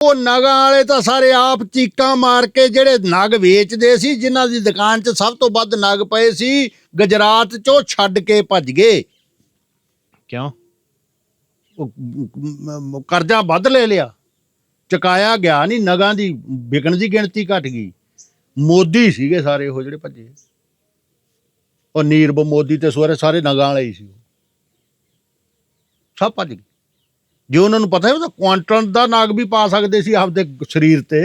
ਉਹ ਨਗਾਂ ਵਾਲੇ ਤਾਂ ਸਾਰੇ ਆਪ ਚੀਕਾਂ ਮਾਰ ਕੇ ਜਿਹੜੇ ਨਗ ਵੇਚਦੇ ਸੀ ਜਿਨ੍ਹਾਂ ਦੀ ਦੁਕਾਨ 'ਚ ਸਭ ਤੋਂ ਵੱਧ ਨਗ ਪਏ ਸੀ ਗੁਜਰਾਤ 'ਚੋਂ ਛੱਡ ਕੇ ਭੱਜ ਗਏ। ਕਿਉਂ? ਉਹ ਕਰਜ਼ਾ ਵੱਧ ਲੈ ਲਿਆ। ਚੁਕਾਇਆ ਗਿਆ ਨਹੀਂ ਨਗਾਂ ਦੀ ਵਿਕਣ ਦੀ ਗਿਣਤੀ ਘਟ ਗਈ। ਮੋਦੀ ਸੀਗੇ ਸਾਰੇ ਉਹ ਜਿਹੜੇ ਭੱਜੇ। ਉਹ ਨੀਰਬ ਮੋਦੀ ਤੇ ਸਵੇਰੇ ਸਾਰੇ ਨਗਾਂ ਵਾਲੇ ਹੀ ਸੀ ਉਹ। ਸਭ ਭੱਜ ਗਏ। ਜੇ ਉਹਨਾਂ ਨੂੰ ਪਤਾ ਹੈ ਉਹ ਤਾਂ ਕੁਆਂਟਲ ਦਾ ਨਾਗ ਵੀ ਪਾ ਸਕਦੇ ਸੀ ਆਪਦੇ ਸਰੀਰ ਤੇ।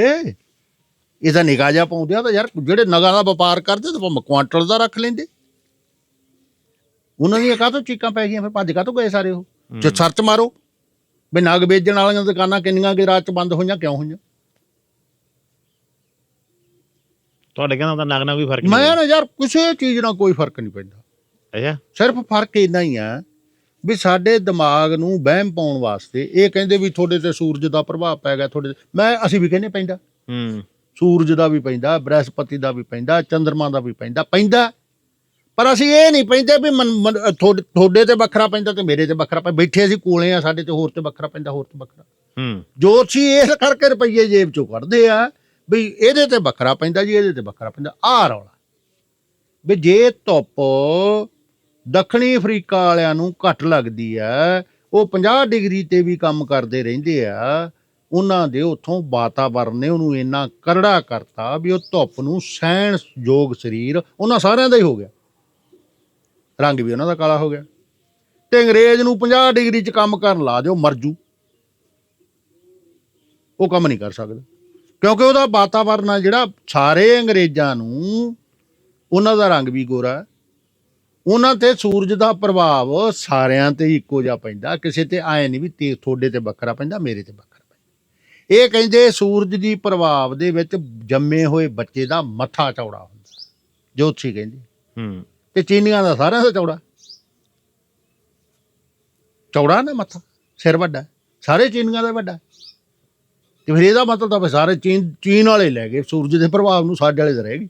ਇਹ ਤਾਂ ਨਿਗਾਹ ਜਿਹਾ ਪਾਉਂਦੇ ਆ ਤਾਂ ਯਾਰ ਜਿਹੜੇ ਨਗਾਂ ਦਾ ਵਪਾਰ ਕਰਦੇ ਤਾਂ ਭਾਵੇਂ ਕੁਆਂਟਲ ਦਾ ਰੱਖ ਲੈਂਦੇ। ਉਹਨਾਂ ਦੀਆਂ ਕਾਹਤੋਂ ਚੀਕਾਂ ਪੈ ਗਈਆਂ ਫਿਰ ਭੱਜ ਕਾਹਤੋਂ ਗਏ ਸਾਰੇ ਉਹ? ਜੇ ਸਰਚ ਮਾਰੋ ਵੀ ਨਗ ਵੇਚਣ ਵਾਲੀਆਂ ਦੁਕਾਨਾਂ ਕਿੰਨੀਆਂ ਗੁਜਰਾਤ ਚ ਬੰਦ ਹੋਈਆਂ ਕਿਉਂ ਹੋਈਆਂ? ਤੁਹਾਡੇ ਕਹਿੰਦਾ ਤਾਂ ਨਗ ਨਾਲ ਵੀ ਫ਼ਰਕ ਨਹੀਂ ਮੈਂ ਨਾ ਯਾਰ ਕਿਸੇ ਚੀਜ਼ ਨਾਲ ਕੋਈ ਫ਼ਰਕ ਨਹੀਂ ਪੈਂਦਾ। ਅੱਛਾ। ਸਿਰਫ ਫ਼ਰਕ ਇੰਨਾ ਹੀ ਆ ਵੀ ਸਾਡੇ ਦਿਮਾਗ ਨੂੰ ਵਹਿਮ ਪਾਉਣ ਵਾਸਤੇ ਇਹ ਕਹਿੰਦੇ ਵੀ ਤੁਹਾਡੇ ਤੇ ਸੂਰਜ ਦਾ ਪ੍ਰਭਾਵ ਪੈ ਗਿਆ ਤੁਹਾਡੇ ਮੈਂ ਅਸੀਂ ਵੀ ਕਹਿੰਦੇ ਪੈਂਦਾ। ਹੂੰ। ਸੂਰਜ ਦਾ ਵੀ ਪੈਂਦਾ ਬ੍ਰਹਸਪਤੀ ਦਾ ਵੀ ਪੈਂਦਾ ਚੰਦਰਮਾ ਦਾ ਵੀ ਪੈਂਦਾ ਪੈਂਦਾ। ਪਰ ਅਸੀਂ ਇਹ ਨਹੀਂ ਪੈਂਦੇ ਵੀ ਤੁਹਾਡੇ ਤੁਹਾਡੇ ਤੇ ਵੱਖਰਾ ਪੈਂਦਾ ਤੇ ਮੇਰੇ ਤੇ ਵੱਖਰਾ ਪੈ ਬੈਠੇ ਅਸੀਂ ਕੋਲੇ ਆ ਸਾਡੇ ਤੇ ਹੋਰ ਤੇ ਵੱਖਰਾ ਪੈਂਦਾ ਹੋਰ ਤੇ ਵੱਖਰਾ। ਹੂੰ। ਜੋਤਸ਼ੀ ਇਸ ਕਰਕੇ ਰੁਪਈਏ ਜੇਬ ਚੋਂ ਕੱਢਦੇ ਆ ਵੀ ਇਹਦੇ ਤੇ ਵੱਖਰਾ ਪੈਂਦਾ ਜੀ ਇਹਦੇ ਤੇ ਵੱਖਰਾ ਪੈਂਦਾ। ਆਹ ਰੌਲਾ। ਵੀ ਜੇ ਧੁੱਪ ਦੱਖਣੀ ਅਫਰੀਕਾ ਵਾਲਿਆਂ ਨੂੰ ਘੱਟ ਲੱਗਦੀ ਆ ਉਹ 50 ਡਿਗਰੀ ਤੇ ਵੀ ਕੰਮ ਕਰਦੇ ਰਹਿੰਦੇ ਆ। ਉਹਨਾਂ ਦੇ ਉਥੋਂ ਵਾਤਾਵਰਨ ਨੇ ਉਹਨੂੰ ਇੰਨਾ ਕਰੜਾ ਕਰਤਾ ਵੀ ਉਹ ਧੁੱਪ ਨੂੰ ਸਹਿਣ ਯੋਗ ਸਰੀਰ ਉਹਨਾਂ ਸਾਰਿਆਂ ਦਾ ਹੀ ਹੋ ਗਿਆ। ਰੰਗ ਵੀ ਉਹਨਾਂ ਦਾ ਕਾਲਾ ਹੋ ਗਿਆ। ਤੇ ਅੰਗਰੇਜ਼ ਨੂੰ 50 ਡਿਗਰੀ 'ਚ ਕੰਮ ਕਰਨ ਲਾ ਦਿਓ, ਮਰ ਜੂ। ਉਹ ਕੰਮ ਨਹੀਂ ਕਰ ਸਕਦਾ। ਕਿਉਂਕਿ ਉਹਦਾ ਵਾਤਾਵਰਨ ਆ ਜਿਹੜਾ ਸਾਰੇ ਅੰਗਰੇਜ਼ਾਂ ਨੂੰ, ਉਹਨਾਂ ਦਾ ਰੰਗ ਵੀ ਗੋਰਾ। ਉਹਨਾਂ ਤੇ ਸੂਰਜ ਦਾ ਪ੍ਰਭਾਵ ਸਾਰਿਆਂ ਤੇ ਇੱਕੋ ਜਿਹਾ ਪੈਂਦਾ। ਕਿਸੇ ਤੇ ਆਏ ਨਹੀਂ ਵੀ ਤੇ ਤੁਹਾਡੇ ਤੇ ਵੱਖਰਾ ਪੈਂਦਾ ਮੇਰੇ ਤੇ ਵੱਖਰਾ ਪੈਂਦਾ। ਇਹ ਕਹਿੰਦੇ ਸੂਰਜ ਦੀ ਪ੍ਰਭਾਵ ਦੇ ਵਿੱਚ ਜੰਮੇ ਹੋਏ ਬੱਚੇ ਦਾ ਮੱਥਾ ਚੌੜਾ ਹੁੰਦਾ। ਜੋਤਸ਼ੀ ਕਹਿੰਦੇ। ਹੂੰ। ਤੇ ਚੀਨੀਆਂ ਦਾ ਸਾਰਿਆਂ ਦਾ ਚੌੜਾ। ਚੌੜਾ ਨਾ ਮੱਥਾ ਸਿਰ ਵੱਡਾ। ਸਾਰੇ ਚੀਨੀਆਂ ਦਾ ਵੱਡਾ। ਤੇ ਫਿਰ ਇਹਦਾ ਮਤਲਬ ਤਾਂ ਸਾਰੇ ਚੀਨ ਚੀਨ ਵਾਲੇ ਲੈ ਗਏ। ਸੂਰਜ ਦੇ ਪ੍ਰਭਾਵ ਨੂੰ ਸਾਡੇ ਵਾਲੇ ਦਾ ਰਹਿ ਗਏ।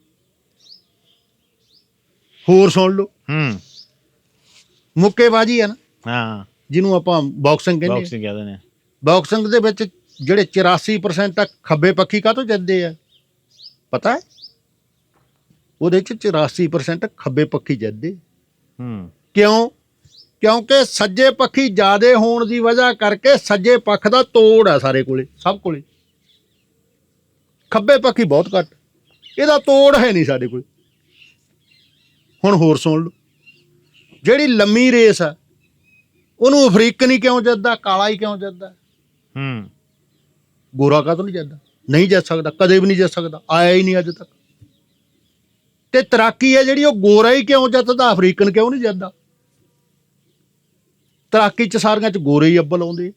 ਹੋਰ ਸੁਣ ਲਓ। ਹੂੰ। ਮੁੱਕੇਬਾਜ਼ੀ ਆ ਨਾ। ਹਾਂ। ਜਿਹਨੂੰ ਆਪਾਂ ਬਾਕਸਿੰਗ ਕਹਿੰਦੇ ਆ। ਬਾਕਸਿੰਗ ਕਹਿੰਦੇ ਨੇ ਬਾਕਸਿੰਗ ਦੇ ਵਿੱਚ ਜਿਹੜੇ 84% ਤੱਕ ਖੱਬੇ ਪੱਖੀ ਕਾਹਤੋਂ ਜਿੱਤਦੇ ਆ? ਪਤਾ ਹੈ? ਉਹਦੇ ਚ 84% ਖੱਬੇ ਪੱਖੀ ਜਿੱਤਦੇ। ਹੂੰ। ਕਿਉਂ? ਕਿਉਂਕਿ ਸੱਜੇ ਪੱਖੀ ਜ਼ਿਆਦੇ ਹੋਣ ਦੀ ਵਜ੍ਹਾ ਕਰਕੇ ਸੱਜੇ ਪੱਖ ਦਾ ਤੋੜ ਆ ਸਾਰੇ ਕੋਲੇ ਸਭ ਕੋਲੇ। ਖੱਬੇ ਪੱਖੀ ਬਹੁਤ ਘੱਟ। ਇਹਦਾ ਤੋੜ ਹੈ ਨਹੀਂ ਸਾਡੇ ਕੋਲ। ਹੁਣ ਹੋਰ ਸੁਣ ਲਓ। ਜਿਹੜੀ ਲੰਮੀ ਰੇਸ ਆ ਉਹਨੂੰ ਅਫਰੀਕਨ ਹੀ ਕਿਉਂ ਜਿੱਤਦਾ ਕਾਲਾ ਹੀ ਕਿਉਂ ਜਿੱਤਦਾ ਹੂੰ। ਗੋਰਾ ਕਾਹਤੋਂ ਨਹੀਂ ਜਿੱਤਦਾ ਨਹੀਂ ਜਿੱਤ ਸਕਦਾ ਕਦੇ ਵੀ ਨਹੀਂ ਜਿੱਤ ਸਕਦਾ ਆਇਆ ਹੀ ਨਹੀਂ ਅੱਜ ਤੱਕ। ਤੇ ਤਰਾਕੀ ਹੈ ਜਿਹੜੀ ਉਹ ਗੋਰਾ ਹੀ ਕਿਉਂ ਜਿੱਤਦਾ ਅਫਰੀਕਨ ਕਿਉਂ ਨਹੀਂ ਜਿੱਤਦਾ ਤਰਾਕੀ ਚ ਸਾਰੀਆਂ ਚ ਗੋਰੇ ਹੀ ਅੱਬਲ ਆਉਂਦੇ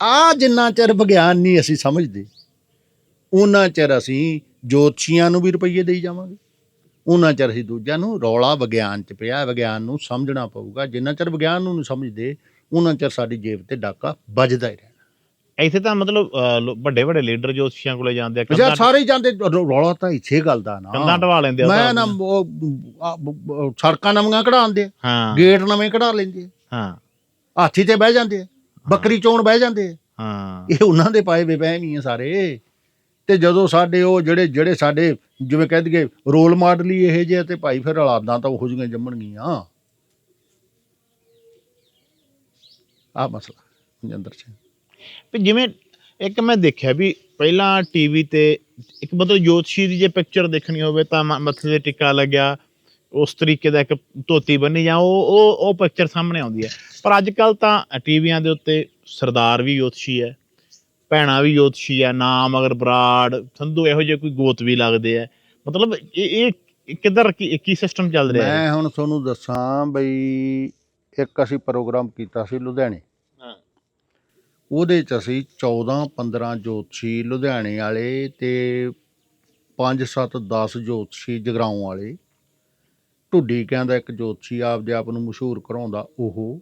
ਆ। ਜਿੰਨਾ ਚਿਰ ਵਿਗਿਆਨ ਨਹੀਂ ਅਸੀਂ ਸਮਝਦੇ ਉਹਨਾਂ ਚਿਰ ਅਸੀਂ ਜੋਤਸ਼ੀਆਂ ਨੂੰ ਵੀ ਰੁਪਈਏ ਦੇਈ ਜਾਵਾਂਗੇ। ਉਹਨਾਂ ਚਿਰ ਅਸੀਂ ਦੂਜਿਆਂ ਨੂੰ ਰੌਲਾ ਵਿਗਿਆਨ ਚ ਪਿਆ ਵਿਗਿਆਨ ਨੂੰ ਸਮਝਣਾ ਪਊਗਾ। ਜਿੰਨਾ ਚਿਰ ਵਿਗਿਆਨ ਨੂੰ ਨਹੀਂ ਸਮਝਦੇ ਉਹਨਾਂ ਚਿਰ ਸਾਡੀ ਜੇਬ ਤੇ ਡਾਕਾ ਵੱਜਦਾ ਹੀ ਰਹਿਣਾ। ਇੱਥੇ ਤਾਂ ਮਤਲਬ ਵੱਡੇ ਵੱਡੇ ਲੀਡਰ ਜੋਤਸ਼ੀਆਂ ਕੋਲੇ ਜਾਂਦੇ ਆ ਕੰਧਾਂ ਸਾਰੇ ਹੀ ਜਾਂਦੇ ਰੌਲਾ ਤਾਂ ਇਸੇ ਗੱਲ ਦਾ ਨਾ ਢਵਾ ਲੈਂਦੇ ਆ ਮੈਂ। ਨਾ ਸੜਕਾਂ ਨਵੀਆਂ ਕਢਾਉਂਦੇ ਹਾਂ। ਗੇਟ ਨਵੇਂ ਕਢਾ ਲੈਂਦੇ ਹਾਂ। ਹਾਥੀ ਤੇ ਬਹਿ ਜਾਂਦੇ ਬੱਕਰੀ ਚੋਣ ਬਹਿ ਜਾਂਦੇ ਹਾਂ। ਇਹ ਉਹਨਾਂ ਦੇ ਪਾਏ ਹੀ ਆ ਸਾਰੇ। ਤੇ ਜਦੋਂ ਸਾਡੇ ਉਹ ਜਿਹੜੇ ਜਿਹੜੇ ਸਾਡੇ ਜਿਵੇਂ ਕਹਿ ਦਈਏ ਰੋਲ ਮਾਡਲ ਹੀ ਇਹ ਜਿਹੇ ਤੇ ਭਾਈ ਫਿਰ ਔਲਾਦਾਂ ਤਾਂ ਉਹੋ ਜਿਹੀਆਂ ਜੰਮਣਗੀਆਂ। ਆ ਮਸਲਾ, ਮਨਜਿੰਦਰ ਸਿੰਘ। ਵੀ ਜਿਵੇਂ ਇੱਕ ਮੈਂ ਦੇਖਿਆ ਵੀ ਪਹਿਲਾਂ ਟੀਵੀ ਤੇ ਇੱਕ ਮਤਲਬ ਜੋਤਸ਼ੀ ਦੀ ਜੇ ਪਿਕਚਰ ਦੇਖਣੀ ਹੋਵੇ ਤਾਂ ਮੱਥੇ ਤੇ ਟਿੱਕਾ ਲੱਗਿਆ, ਉਸ ਤਰੀਕੇ ਦਾ ਇੱਕ ਧੋਤੀ ਬੰਨੀ ਜਾਂ ਉਹ ਉਹ ਉਹ ਪਿਕਚਰ ਸਾਹਮਣੇ ਆਉਂਦੀ ਹੈ। ਪਰ ਅੱਜ ਕੱਲ ਤਾਂ ਟੀਵੀਆਂ ਦੇ ਉੱਤੇ ਸਰਦਾਰ ਵੀ ਜੋਤਸ਼ੀ ਹੈ। ਭੈਣਾ ਵੀ ਜੋਤਸ਼ੀ ਹੈ ਨਾਮ ਅਗਰ ਬਰਾੜ ਸੰਧੂ ਇਹੋ ਜਿਹੇ ਕੋਈ ਗੋਤ ਵੀ ਲੱਗਦੇ ਆ। ਮਤਲਬ ਇਹ ਇਹ ਇਹ ਕਿੱਧਰ ਕੀ ਕੀ ਸਿਸਟਮ ਚੱਲ ਰਿਹਾ ਹੈ? ਮੈਂ ਹੁਣ ਤੁਹਾਨੂੰ ਦੱਸਾਂ ਬਈ ਇੱਕ ਅਸੀਂ ਪ੍ਰੋਗਰਾਮ ਕੀਤਾ ਸੀ ਲੁਧਿਆਣੇ। ਹਾਂ। ਉਹਦੇ ਚ ਅਸੀਂ 14 15 ਜੋਤਸ਼ੀ ਲੁਧਿਆਣੇ ਵਾਲੇ ਤੇ 5 7 10 ਜੋਤਸ਼ੀ ਜਗਰਾਉਂ ਵਾਲੇ। ਢੁੱਡੀ ਕਹਿੰਦਾ ਇੱਕ ਜੋਤਸ਼ੀ ਆਪਦੇ ਆਪ ਨੂੰ ਮਸ਼ਹੂਰ ਕਰਾਉਂਦਾ ਉਹ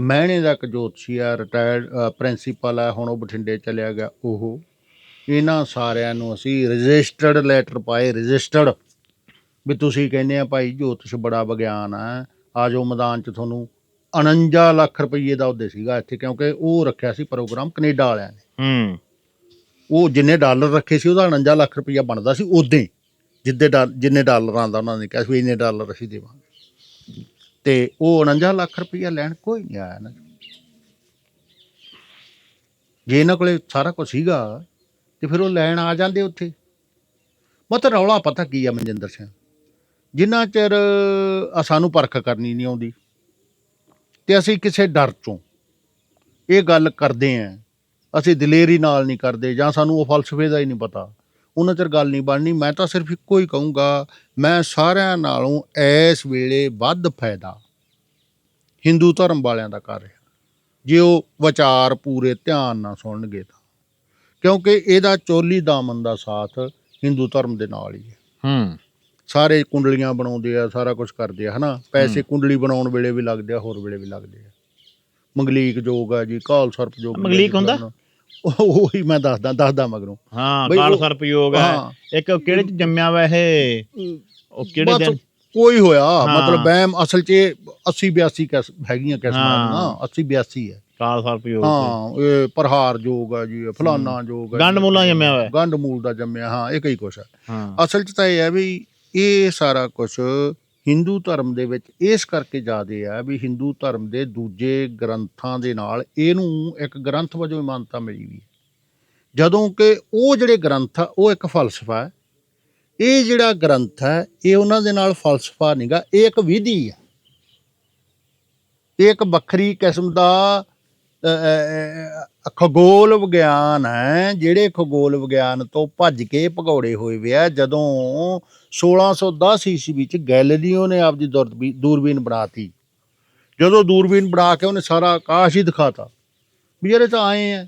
ਮਹਿਣੇ ਦਾ ਇੱਕ ਜੋਤਸ਼ੀ ਆ ਰਿਟਾਇਰਡ ਪ੍ਰਿੰਸੀਪਲ ਆ ਹੁਣ ਉਹ ਬਠਿੰਡੇ ਚਲਿਆ ਗਿਆ ਉਹ। ਇਹਨਾਂ ਸਾਰਿਆਂ ਨੂੰ ਅਸੀਂ ਰਜਿਸਟਰਡ ਲੈਟਰ ਪਾਏ ਰਜਿਸਟਰਡ ਵੀ ਤੁਸੀਂ ਕਹਿੰਦੇ ਆ ਭਾਈ ਜੋਤਿਸ਼ ਬੜਾ ਵਿਗਿਆਨ ਆ। ਆ ਜਾਓ ਮੈਦਾਨ 'ਚ ਤੁਹਾਨੂੰ 49 ਲੱਖ ਰੁਪਏ ਦਾ ਉਹਦੇ ਸੀਗਾ ਇੱਥੇ ਕਿਉਂਕਿ ਉਹ ਰੱਖਿਆ ਸੀ ਪ੍ਰੋਗਰਾਮ ਕੈਨੇਡਾ ਵਾਲਿਆਂ ਨੇ। ਹੂੰ। ਉਹ ਜਿੰਨੇ ਡਾਲਰ ਰੱਖੇ ਸੀ ਉਹਦਾ 49 ਲੱਖ ਰੁਪਇਆ ਬਣਦਾ ਸੀ ਉਦੋਂ ਜਿੱਦੇ ਜਿੰਨੇ ਡਾਲਰਾਂ ਦਾ ਉਹਨਾਂ ਨੇ ਕਿਹਾ ਸੀ ਇੰਨੇ ਡਾਲਰ ਅਸੀਂ ਦੇਵਾਂਗੇ। ਤੇ ਉਹ 49 ਲੱਖ ਰੁਪਇਆ ਲੈਣ ਕੋਈ ਨਹੀਂ ਆਇਆ ਨਾ ਜੇ ਇਹਨਾਂ ਕੋਲੇ ਸਾਰਾ ਕੁਝ ਸੀਗਾ, ਤੇ ਫਿਰ ਉਹ ਲੈਣ ਆ ਜਾਂਦੇ ਉੱਥੇ। ਮਤਲਬ ਰੌਲਾ ਪਤਾ ਕੀ ਆ ਮਨਜਿੰਦਰ ਸਿੰਘ। ਜਿੰਨਾ ਚਿਰ ਸਾਨੂੰ ਪਰਖ ਕਰਨੀ ਨਹੀਂ ਆਉਂਦੀ, ਤੇ ਅਸੀਂ ਕਿਸੇ ਡਰ ਚੋਂ ਇਹ ਗੱਲ ਕਰਦੇ ਆਂ, ਅਸੀਂ ਦਲੇਰੀ ਨਾਲ ਨਹੀਂ ਕਰਦੇ, ਜਾਂ ਸਾਨੂੰ ਉਹ ਫਲਸਫੇ ਦਾ ਹੀ ਨਹੀਂ ਪਤਾ। ਉਹਨਾਂ ਚਿਰ ਗੱਲ ਨਹੀਂ ਬਣਨੀ ਮੈਂ ਤਾਂ ਸਿਰਫ ਇੱਕੋ ਹੀ ਕਹੂੰਗਾ ਮੈਂ ਸਾਰਿਆਂ ਨਾਲੋਂ ਇਸ ਵੇਲੇ ਵੱਧ ਫਾਇਦਾ ਹਿੰਦੂ ਧਰਮ ਵਾਲਿਆਂ ਦਾ ਕਰ ਰਿਹਾ। ਜੇ ਉਹ ਵਿਚਾਰ ਪੂਰੇ ਧਿਆਨ ਨਾਲ ਸੁਣਨਗੇ ਤਾਂ। ਕਿਉਂਕਿ ਇਹਦਾ ਚੋਲੀ ਦਾਮਨ ਦਾ ਸਾਥ ਹਿੰਦੂ ਧਰਮ ਦੇ ਨਾਲ ਹੀ ਹੈ। ਹੂੰ। ਸਾਰੇ ਕੁੰਡਲੀਆਂ ਬਣਾਉਂਦੇ ਆ ਸਾਰਾ ਕੁਝ ਕਰਦੇ ਆ ਹਨਾ? ਪੈਸੇ ਕੁੰਡਲੀ ਬਣਾਉਣ ਵੇਲੇ ਵੀ ਲੱਗਦੇ ਆ ਹੋਰ ਵੇਲੇ ਵੀ ਲੱਗਦੇ ਆ। ਮੰਗਲੀਕ ਜੋਗ ਆ ਜੀ ਕਾਲ ਸਰਪ ਜੋਗ ਮੰਗਲੀਕ ਹੁੰਦਾ? ਉਹ ਉਹੀ ਮੈਂ ਦੱਸਦਾ ਦੱਸਦਾ ਮਗਰੋਂ। ਹਾਂ ਬਈ ਕਾਲ ਉਹ- ਸਰਪ ਯੋਗ ਹੈ। ਹਾਂ। ਇੱਕ ਉਹ ਕਿਹੜੇ ਚ ਜੰਮਿਆ ਵਾ ਇਹ? ਉਹ ਕਿਹੜੇ ਬਸ ਦਿਨ? ਕੋਈ ਹੋਇਆ ਹਾਂ। ਮਤਲਬ ਵਹਿਮ ਅਸਲ 'ਚ 80 82 ਕਿਸ ਹੈਗੀਆਂ ਕਿਸਮਾਂ ਹਾਂ। ਦੀਆਂ 80 82 ਹੈ। ਕਾਲ ਸਰਪ ਯੋਗ ਹਾਂ ਇਹ ਪ੍ਰਹਾਰ ਜੋਗ ਆ ਜੀ ਇਹ ਫਲਾਨਾ ਜੋਗ ਆ ਗੰਡ। ਮੂਲਾਂ ਜੰਮਿਆ ਹੋਇਆ। ਗੰਡ ਮੂਲ ਦਾ ਜੰਮਿਆ ਹਾਂ ਇਹ ਕਈ ਕੁਛ ਹੈ। ਹਾਂ। ਅਸਲ 'ਚ ਤਾਂ ਇਹ ਹੈ ਵੀ ਇਹ ਸਾਰਾ ਕੁਝ ਹਿੰਦੂ ਧਰਮ ਦੇ ਵਿੱਚ ਇਸ ਕਰਕੇ ਜ਼ਿਆਦੇ ਆ ਵੀ ਹਿੰਦੂ ਧਰਮ ਦੇ ਦੂਜੇ ਗ੍ਰੰਥਾਂ ਦੇ ਨਾਲ ਇਹਨੂੰ ਇੱਕ ਗ੍ਰੰਥ ਵਜੋਂ ਹੀ ਮਾਨਤਾ ਮਿਲੀ ਵੀ ਹੈ। ਜਦੋਂ ਕਿ ਉਹ ਜਿਹੜੇ ਗ੍ਰੰਥ ਆ, ਉਹ ਇੱਕ ਫਲਸਫਾ ਹੈ ਇਹ ਜਿਹੜਾ ਗ੍ਰੰਥ ਹੈ, ਇਹ ਉਹਨਾਂ ਦੇ ਨਾਲ ਫਲਸਫਾ ਨਹੀਂਗਾ ਇਹ ਇੱਕ ਵਿਧੀ ਆ ਇਹ ਇੱਕ ਵੱਖਰੀ ਕਿਸਮ ਦਾ ਖਗੋਲ ਵਿਗਿਆਨ ਹੈ, ਜਿਹੜੇ ਖਗੋਲ ਵਿਗਿਆਨ ਤੋਂ ਭੱਜ ਕੇ ਭਗੌੜੇ ਹੋਏ ਵੇ ਆ, ਜਦੋਂ 1610 ਈਸਵੀ ਵਿੱਚ ਗੈਲੀਲੀਓ ਨੇ ਆਪਦੀ ਦੂਰਬੀ- ਦੂਰਬੀਨ ਬਣਾਤੀ ਜਦੋਂ ਦੂਰਬੀਨ ਬਣਾ ਕੇ ਉਹਨੇ ਸਾਰਾ ਆਕਾਸ਼ ਹੀ ਦਿਖਾਤਾ। ਵੀ ਯਾਰ ਇਹ ਤਾਂ ਆਏ ਆ।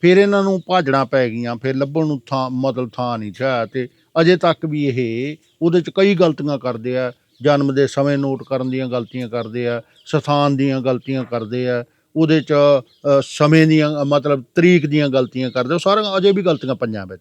ਫਿਰ ਇਹਨਾਂ ਨੂੰ ਭਾਜਣਾ ਪੈ ਗਈਆਂ, ਫਿਰ ਲੱਭਣ ਨੂੰ ਥਾਂ, ਮਤਲਬ ਥਾਂ ਨਹੀਂ ਛਾ ਤੇ ਅਜੇ ਤੱਕ ਵੀ ਇਹ ਉਹਦੇ ਚ ਕਈ ਗਲਤੀਆਂ ਕਰਦੇ ਆ। ਜਨਮ ਦੇ ਸਮੇਂ ਨੋਟ ਕਰਨ ਦੀਆਂ ਗਲਤੀਆਂ ਕਰਦੇ ਆ, ਸਥਾਨ ਦੀਆਂ ਗਲਤੀਆਂ ਕਰਦੇ ਆ ਉਹਦੇ ਚ ਸਮੇਂ ਦੀਆਂ, ਮਤਲਬ ਤਰੀਕ ਦੀਆਂ ਗਲਤੀਆਂ ਕਰਦੇ ਉਹ ਸਾਰੀਆਂ ਅਜੇ ਵੀ ਗਲਤੀਆਂ ਪੰਜਾਂ ਵਿੱਚ।